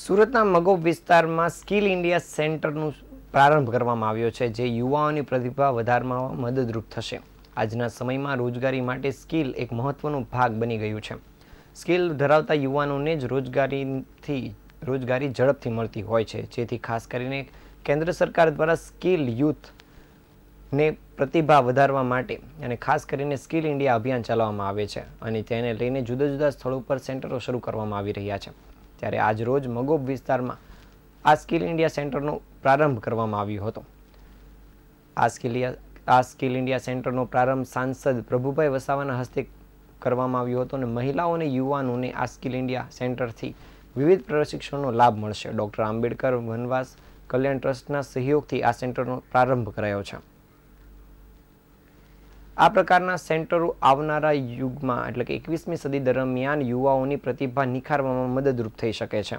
સુરતના મગોબ વિસ્તારમાં skill India સેન્ટરનું પ્રારંભ કરવામાં આવ્યો છે, જે યુવાઓની પ્રતિભા વધારવામાં મદદરૂપ થશે. આજના સમયમાં રોજગારી માટે સ્કિલ એક મહત્વનો ભાગ બની ગયું છે. સ્કિલ ધરાવતા યુવાનોને જ રોજગારીથી, રોજગારી ઝડપથી મળતી હોય છે. જેથી ખાસ કરીને કેન્દ્ર સરકાર દ્વારા સ્કિલ યુથને પ્રતિભા વધારવા માટે અને ખાસ કરીને સ્કિલ ઇન્ડિયા અભિયાન ચલાવવામાં આવે છે. અને તેને લઈને જુદા જુદા સ્થળો પર સેન્ટરો શરૂ કરવામાં આવી રહ્યા છે. ત્યારે આજ રોજ મગોબ વિસ્તારમાં આ સ્કિલ ઇન્ડિયા સેન્ટરનો પ્રારંભ કરવામાં આવ્યો હતો. આ સ્કિલ આ સ્કિલ ઇન્ડિયા સેન્ટરનો પ્રારંભ સાંસદ પ્રભુભાઈ વસાવાના હસ્તે કરવામાં આવ્યો હતો અને મહિલાઓ અને યુવાનોને આ સ્કિલ ઇન્ડિયા સેન્ટરથી વિવિધ પ્રશિક્ષણનો લાભ મળશે. ડૉક્ટર આંબેડકર વનવાસ કલ્યાણ ટ્રસ્ટના સહયોગથી આ સેન્ટરનો પ્રારંભ કરાયો છે. આ પ્રકારના સેન્ટરો આવનારા યુગમાં, એટલે કે એકવીસમી સદી દરમિયાન યુવાઓની પ્રતિભા નિખારવામાં મદદરૂપ થઈ શકે છે.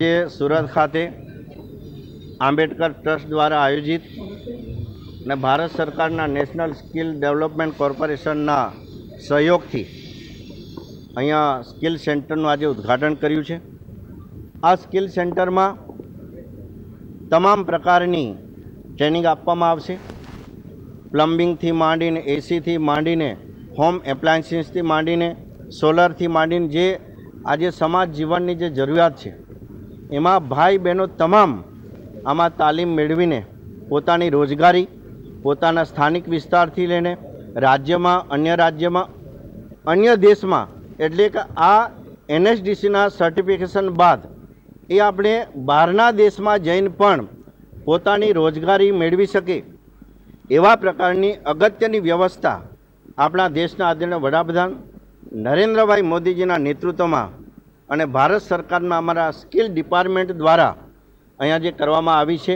જે સુરત ખાતે આંબેડકર ટ્રસ્ટ દ્વારા આયોજિત અને ભારત સરકારના નેશનલ સ્કિલ ડેવલપમેન્ટ કોર્પોરેશનના સહયોગથી અહીંયા સ્કિલ સેન્ટરનું આજે ઉદ્ઘાટન કર્યું છે. આ સ્કિલ સેન્ટરમાં તમામ પ્રકારની ટ્રેનિંગ આપવામાં આવશે. પ્લમ્બિંગથી માંડીને એસીથી માંડીને હોમ એપ્લાયન્સીસથી માંડીને સોલરથી માંડીને જે આજે સમાજ જીવનની જે જરૂરિયાત છે એમાં ભાઈ બહેનો તમામ આમાં તાલીમ મેળવીને પોતાની રોજગારી, પોતાના સ્થાનિક વિસ્તારથી લઈને રાજ્યમાં, અન્ય રાજ્યમાં, અન્ય દેશમાં, એટલે કે આ એનએસડીસીના સર્ટિફિકેશન બાદ એ આપણે બહારના દેશમાં જઈને પણ પોતાની રોજગારી મેળવી શકે એવા પ્રકારની અગત્યની વ્યવસ્થા આપણા દેશના આદરણીય વડાપ્રધાન નરેન્દ્રભાઈ મોદીજીના નેતૃત્વમાં અને ભારત સરકારના અમારા સ્કિલ ડિપાર્ટમેન્ટ દ્વારા અહીંયા જે કરવામાં આવી છે